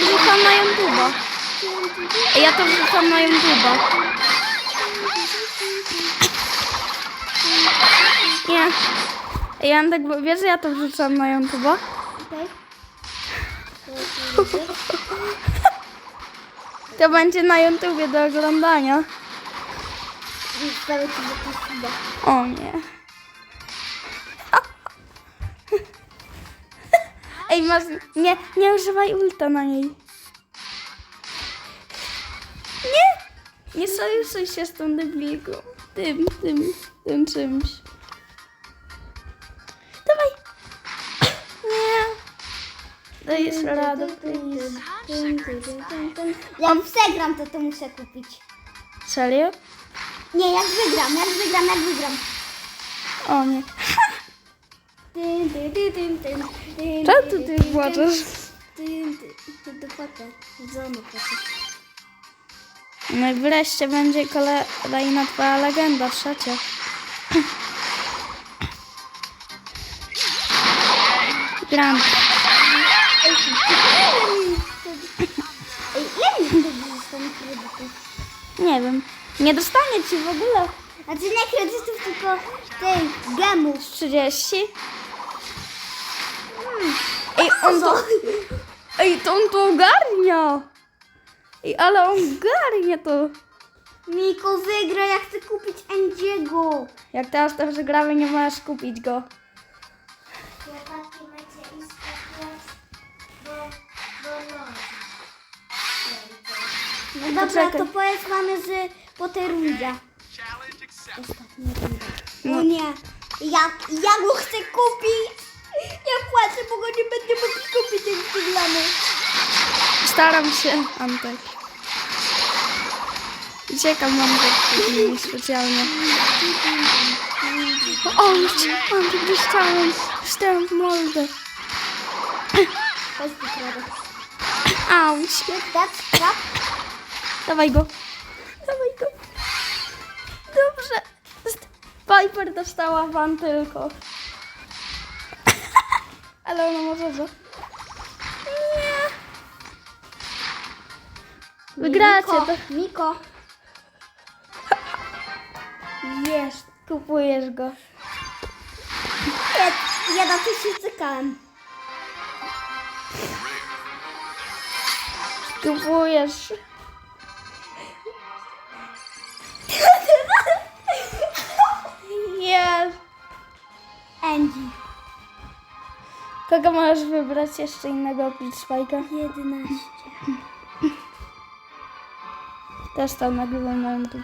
Wrzucam na YouTube'a. Ja to wrzucam na YouTube'a. Nie. Ej, Antek, bo wiesz, że ja to wrzucam na YouTube'a? Okej. To będzie na YouTubie do oglądania. O nie. Ej, masz... Nie, nie używaj ulta na niej. Nie! Nie sojuszuj się z tą debilką. Tym, tym, tym czymś. Dawaj! Nie! Dajesz radę. Jak przegram, to to muszę kupić. Serio? Nie, jak wygram, jak wygram, jak wygram. O nie. Dyn, tu ty dyn, płaczesz? płacę. Zono płacę. No i wreszcie będzie kolejna twoja legenda, trzecia. Gram. Nie wiem. Nie dostanie ci w ogóle. Znaczy nie kredytów, tylko tej gemów. 30. Ej, on to... Ej, to on to ogarnia. Ej, ale on ogarnia to. Miko wygra, ja chcę kupić Andiego. Jak teraz to przegramy, nie możesz kupić go. Chłopaki macie iść bo, bo No dobra, Poczekaj. to powiedz mamy, że po tej rundzie. Ostatnia runda. No. No nie, ja, ja go chcę kupić. Staram się, Antek. Uciekam Antek specjalnie. O, Antek, dostałem. Dostałem w mordę. Auć. Dawaj go. Dawaj go. Dobrze. Piper dostała wam tylko. Ale ona może Wygracie Miko, to. Miko. Jest. Kupujesz go. Ja, ja na to się czekałem. Kupujesz. Jest. Angie. Kogo możesz wybrać jeszcze innego oprócz Spajka? 11. Też tam nagrywa momentu.